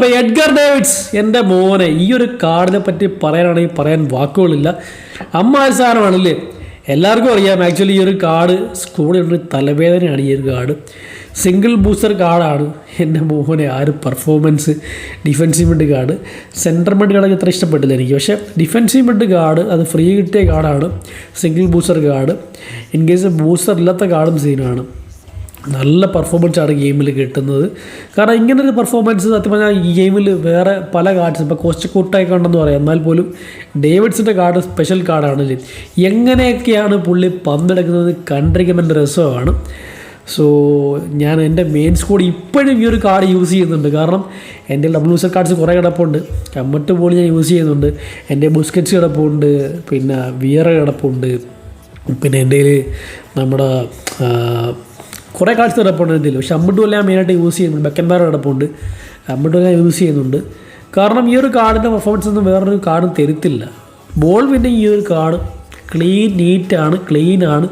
അപ്പോൾ Edgar David's എന്റെ മോനെ ഈ ഒരു കാർഡിനെ പറ്റി പറയാനാണെങ്കിൽ പറയാൻ വാക്കുകളില്ല. അമ്മ സാധനമാണല്ലേ? എല്ലാവർക്കും അറിയാം ആക്ച്വലി ഈ ഒരു കാർഡ് സ്കൂളിൽ തലവേദനയാണ് ഈ ഒരു കാർഡ്. സിംഗിൾ ബൂസ്റ്റർ കാർഡാണ് എന്റെ മോഹനെ ആ ഒരു performance defensive mid card. Central mid card ഇത്ര ഇഷ്ടപ്പെട്ടില്ല എനിക്ക്. പക്ഷേ ഡിഫൻസീവ് മിഡ് കാർഡ് അത് ഫ്രീ കിട്ടിയ കാർഡാണ് single booster card. In case booster ഇല്ലാത്ത കാർഡും സീനാണ് നല്ല പെർഫോമൻസ് ആണ് ഗെയിമിൽ കിട്ടുന്നത്. കാരണം ഇങ്ങനൊരു പെർഫോമൻസ് സത്യം പറഞ്ഞാൽ ഈ ഗെയിമിൽ വേറെ പല കാർഡ്സ് ഇപ്പോൾ കോസ്റ്റക്കൂട്ടായി കണ്ടെന്ന് പറയാം. എന്നാൽ പോലും ഡേവിഡ്സിന്റെ കാർഡ് സ്പെഷ്യൽ കാർഡാണ് എങ്ങനെയൊക്കെയാണ് പുള്ളി പന്തെടുക്കുന്നത് കണ്ടിരിക്കുമ്പോൾ എന്റെ രസമാണ്. സോ ഞാൻ എന്റെ മെയിൻ സ്കോഡ് ഇപ്പോഴും ഈ ഒരു കാർഡ് യൂസ് ചെയ്യുന്നുണ്ട്. കാരണം എന്റെ ഡബ്ല്യു യൂസർ കാർഡ്സ് കുറേ കിടപ്പുണ്ട്. കമ്മട്ട് പോലും ഞാൻ യൂസ് ചെയ്യുന്നുണ്ട്. എന്റെ ബുസ്കറ്റ്സ് കിടപ്പുണ്ട്. പിന്നെ വിയറ കിടപ്പുണ്ട്. പിന്നെ എന്റെ നമ്മുടെ കുറേ കാഴ്ച കിടപ്പുണ്ട് എന്റെ പക്ഷേ പക്ഷെ അമ്മട്ടും എല്ലാം മെയിനായിട്ട് യൂസ് ചെയ്യുന്നുണ്ട്. ബെക്കൻബാർ കിടപ്പുണ്ട് അമ്മട്ടും എല്ലാം യൂസ് ചെയ്യുന്നുണ്ട്. കാരണം ഈ ഒരു കാർഡിന്റെ പെർഫോമൻസ് ഒന്നും വേറൊരു കാർഡും തരുത്തില്ല. ബോൾ പിന്നെ ഈ ഒരു കാർഡ് ക്ലീൻ നീറ്റാണ് ക്ലീനാണ്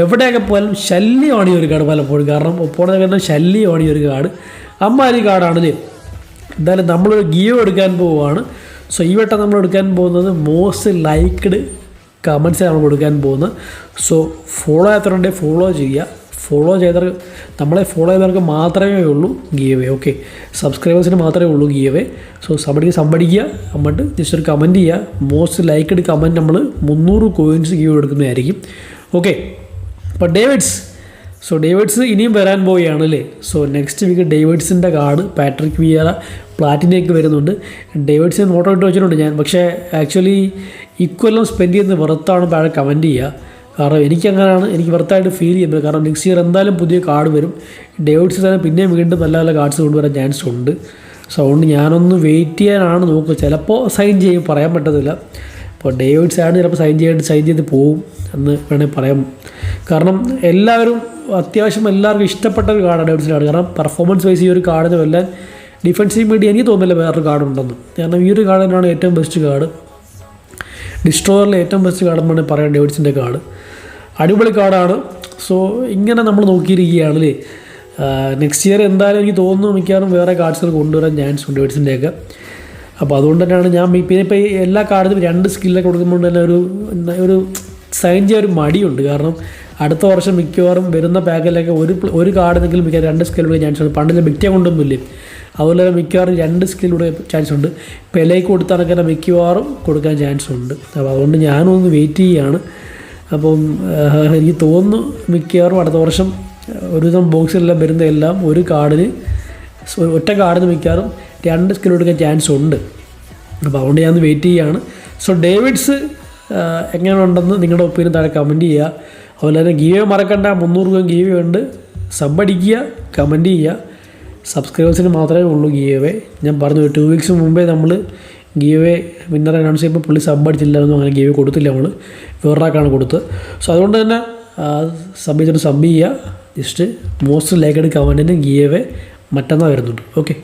എവിടെയൊക്കെ പോയാലും ശല്യമാണ് ഈ ഒരു കാർഡ് പലപ്പോഴും. കാരണം ഒപ്പോണത്തെ കാരണം ശല്യമാണ് ഈ ഒരു കാർഡ് അമ്മാരി കാർഡാണല്ലേ എന്തായാലും നമ്മളൊരു ഗിയോ എടുക്കാൻ പോവുകയാണ് സോ ഈ വട്ടം നമ്മൾ എടുക്കാൻ പോകുന്നത് മോസ്റ്റ് ലൈക്ക്ഡ് കമൻസ് നമ്മൾ കൊടുക്കാൻ പോകുന്നത്. സോ ഫോളോ ചെയ്യാത്തവരുണ്ടെങ്കിൽ ഫോളോ ചെയ്യുക. ഫോളോ ചെയ്തവർ നമ്മളെ ഫോളോ ചെയ്തവർക്ക് മാത്രമേ ഉള്ളൂ ഗിയവേ ഓക്കെ സബ്സ്ക്രൈബേഴ്സിന് മാത്രമേ ഉള്ളൂ ഗിയവേ സോ സമ്പടിക്ക് സമ്പടിക്കുക എന്നിട്ട് ജസ്റ്റ് ഒരു കമന്റ് ചെയ്യുക മോസ്റ്റ് ലൈക്ക് ലൈക്ക്ഡ് കമന്റ് നമ്മൾ മുന്നൂറ് കോയിൻസ് ഗീവ് എടുക്കുന്നതായിരിക്കും. ഓക്കെ അപ്പോൾ ഡേവിഡ്സ് സോ ഡേവിഡ്സ് ഇനിയും വരാൻ പോവുകയാണ് അല്ലേ? സോ നെക്സ്റ്റ് വീക്ക് ഡേവിഡ്സിന്റെ കാർഡ് പാട്രിക് വിയറ പ്ലാറ്റിനേക്ക് വരുന്നുണ്ട്. ഡേവിഡ്സിന് നോട്ട് ഇട്ട് വെച്ചിട്ടുണ്ട് ഞാൻ. പക്ഷേ ആക്ച്വലി ഇക്കൊല്ലം സ്പെൻഡ് ചെയ്യുന്ന വെറുത്താണ് താഴെ കമന്റ് ചെയ്യുക കാരണം എനിക്കങ്ങനെയാണ് എനിക്ക് വർത്തായിട്ട് ഫീൽ ചെയ്യുന്നത്. കാരണം നെക്സ്റ്റ് ഇയർ എന്തായാലും പുതിയ കാർഡ് വരും. ഡേവിഡ്സ് തന്നെ പിന്നെയും വീണ്ടും നല്ല നല്ല കാർഡ്സ് കൊണ്ടുവരാൻ ചാൻസ് ഉണ്ട്. സോ അതുകൊണ്ട് ഞാനൊന്ന് വെയിറ്റ് ചെയ്യാനാണ് നോക്കുക. ചിലപ്പോൾ സൈൻ ചെയ്യും. പറയാൻ പറ്റത്തില്ല. അപ്പോൾ ഡേവിഡ്സ് ആണ്. ചിലപ്പോൾ സൈൻ ചെയ്തിട്ട് സൈൻ ചെയ്ത് പോവും എന്ന് വേണമെങ്കിൽ പറയാം. കാരണം എല്ലാവരും അത്യാവശ്യം എല്ലാവർക്കും ഇഷ്ടപ്പെട്ട ഒരു കാർഡാണ് കാർഡ് കാരണം പെർഫോമൻസ് വൈസ് ഈ ഒരു കാർഡിന് വല്ല ഡിഫൻസീവ് മീഡിയ എനിക്ക് തോന്നുന്നില്ല വേറൊരു കാർഡ് ഉണ്ടെന്ന്. കാരണം ഈ ഒരു കാർഡ് തന്നെയാണ് ഏറ്റവും ബെസ്റ്റ് കാർഡ് ഡിസ്ട്രോയറിലെ ഏറ്റവും ബെസ്റ്റ് കാർഡ് എന്നാണ് പറയാം ഡേവിഡ്സിന്റെ കാർഡ് അടിപൊളി കാർഡാണ് സോ ഇങ്ങനെ നമ്മൾ നോക്കിയിരിക്കുകയാണ് അല്ലേ? നെക്സ്റ്റ് ഇയർ എന്തായാലും എനിക്ക് തോന്നുന്നു മിക്കവാറും വേറെ കാർഡ്സുകൾ കൊണ്ടുവരാൻ ചാൻസ് ഉണ്ട് ഡേവിഡ്സിന്റെയൊക്കെ അപ്പോൾ അതുകൊണ്ട് തന്നെയാണ് ഞാൻ പിന്നെ ഇപ്പോൾ എല്ലാ കാർഡിലും രണ്ട് സ്കില്ലൊക്കെ കൊടുക്കുമ്പോൾ തന്നെ ഒരു ഒരു സൈൻ ചെയ്യാൻ ഒരു മടിയുണ്ട്. കാരണം അടുത്ത വർഷം മിക്കവാറും വരുന്ന പാക്കിലൊക്കെ ഒരു ഒരു കാർഡിനെങ്കിലും മിക്കവാറും രണ്ട് സ്കില്ലുള്ള ചാൻസ് ഉണ്ട്. പണ്ട് ഞാൻ ബിക്റ്റിയ കൊണ്ടൊന്നുമില്ലേ? അതുപോലെ തന്നെ മിക്കവാറും രണ്ട് സ്കിലൂടെ ചാൻസ് ഉണ്ട്. പെലേക്ക് കൊടുത്താണെങ്കിൽ മിക്കവാറും കൊടുക്കാൻ ചാൻസ് ഉണ്ട്. അപ്പോൾ അതുകൊണ്ട് ഞാനൊന്ന് വെയിറ്റ് ചെയ്യുകയാണ് അപ്പം എനിക്ക് തോന്നുന്നു മിക്കവാറും അടുത്ത വർഷം ഒരു ദിവസം ബോക്സിലെല്ലാം വരുന്ന എല്ലാം ഒരു കാർഡിന് ഒറ്റ കാർഡിന് മിക്കവാറും രണ്ട് സ്കിൽ കൊടുക്കാൻ ചാൻസ് ഉണ്ട്. അപ്പോൾ അതുകൊണ്ട് ഞാൻ വെയിറ്റ് ചെയ്യുകയാണ് സോ ഡേവിഡ്സ് എങ്ങനെയുണ്ടെന്ന് നിങ്ങളുടെ ഒപ്പീനിയൻ താഴെ കമന്റ് ചെയ്യുക. അതുപോലെ തന്നെ ഗീവ മറക്കണ്ട മുന്നൂറ് രൂപ ഗീവ ഉണ്ട്. സബ് അടിക്കുക കമന്റ് ചെയ്യുക. സബ്സ്ക്രൈബേഴ്സിന് മാത്രമേ ഉള്ളൂ ഗിയവേ ഞാൻ പറഞ്ഞു ടു വീക്സ് മുമ്പേ നമ്മൾ ഗിയവേ വിന്നർ അനൗൺസ് ചെയ്യുമ്പോൾ പുള്ളി സബ് അടിച്ചില്ലായിരുന്നു അങ്ങനെ ഗിയവേ കൊടുത്തില്ല നമ്മൾ വേറൊരാൾക്കാണ് കൊടുത്തത്. സോ അതുകൊണ്ട് തന്നെ സബ് ചെയ്തിട്ട് സബ് ചെയ്യുക. ജസ്റ്റ് മോസ്റ്റ് ലൈക്കഡ് കമന്റിന് ഗിയവേ മറ്റന്നാൾ വരുന്നുണ്ട്. ഓക്കെ